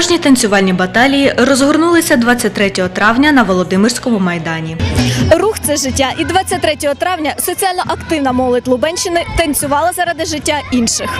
Справжні танцювальні баталії розгорнулися 23 травня на Володимирському майдані. Рух це життя. І 23 травня соціально активна молодь Лубенщини танцювала заради життя інших.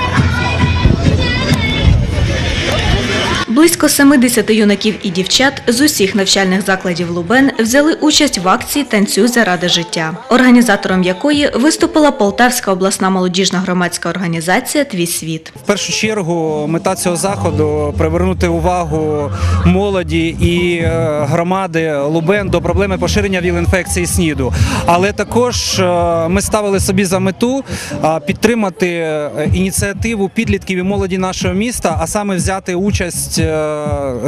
Близько 70 юнаків і дівчат з усіх навчальних закладів Лубен взяли участь в акції Танцюй заради життя, організатором якої виступила Полтавська обласна молодіжна громадська організація Твій світ. В першу чергу мета цього заходу привернути увагу молоді і е, громади Лубен до проблеми поширення ВІЛ-інфекції СНІДу. Але також е, ми ставили собі за мету е, підтримати ініціативу підлітків і молоді нашого міста, а саме взяти участь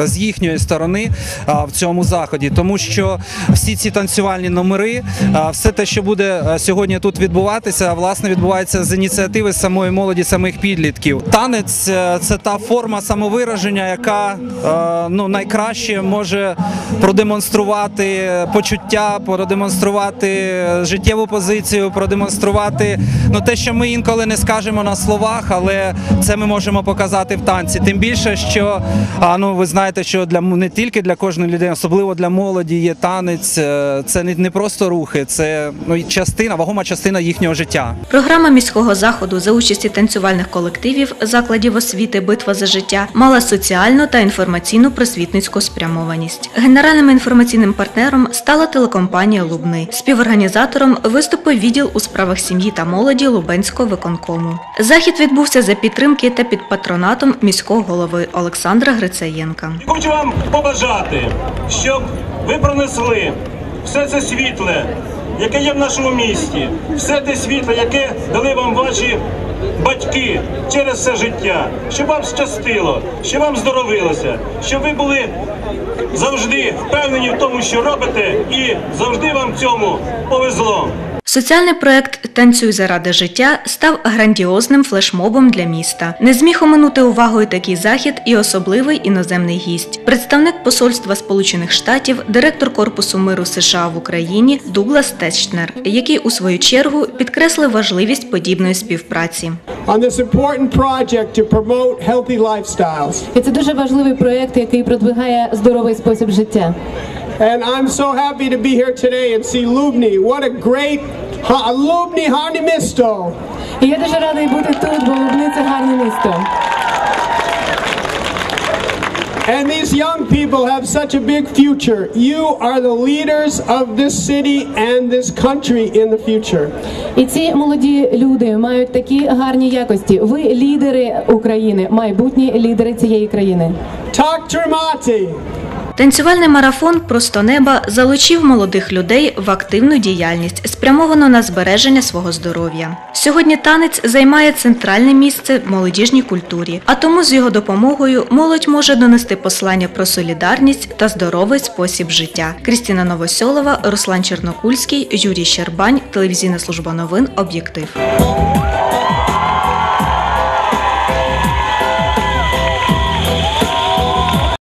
з їхньої сторони е, в цьому заході, тому що всі ці танцювальні номери, е, все те, що буде е, сьогодні тут відбуватися, власне відбувається з ініціативи самої молоді, самих підлітків. Танець е, це та форма самовираження, яка е, ну найкраще може продемонструвати почуття, продемонструвати життєву позицію, продемонструвати ну те, що ми інколи не скажемо на словах, але це ми можемо показати в танці. Тим більше, що а, ну ви знаєте, що для не тільки для кожної людини, особливо для молоді, є танець. е, Це не, не просто рухи, це ну частина, вагома частина їхнього життя. Програма міського заходу за участі танцювальних колективів закладів освіти Битва за життя мала соціальну та інформаційну просвітницьку спрямованість. Генеральним інформаційним партнером стала телекомпанія Лубни. Співорганізатором виступив відділ у справах сім'ї та молоді Лубенського виконкому. Захід відбувся за підтримки та під патронатом міського голови Олександра Грицаєнка. Хочу вам побажати, щоб ви пронесли все це світле, яке є в нашому місті, все те світле, яке дали вам ваші батьки через все життя, щоб вам щастило, щоб вам здоровилося, щоб ви були завжди впевнені в тому, що робите, і завжди вам цьому повезло. Соціальний проект Танцюй заради життя став грандіозним флешмобом для міста. Не зміг оминути увагою такий захід і особливий іноземний гість. Представник посольства Сполучених Штатів, директор Корпусу миру США в Україні Дуглас Течнер, який у свою чергу підкреслив важливість подібної співпраці. І це дуже важливий проєкт, який продвигає здоровий спосіб життя. And I'm so happy to be here today and see Lubni. What a great ha- Lubni Harni Misto. І я дуже радий бути тут, бо Лубни – це гарне місто. And these young people have such a big future. You are the leaders of this city and this country in the future. І ці молоді люди мають такі гарні якості. Ви лідери України, майбутні лідери цієї країни. Tak Trimati. Танцювальний марафон Просто неба залучив молодих людей в активну діяльність, спрямовану на збереження свого здоров'я. Сьогодні танець займає центральне місце в молодіжній культурі, а тому з його допомогою молодь може донести послання про солідарність та здоровий спосіб життя. Крістіна Новосьолова, Руслан Чернокульський, Юрій Щербань, телевізійна служба новин Об'єктив.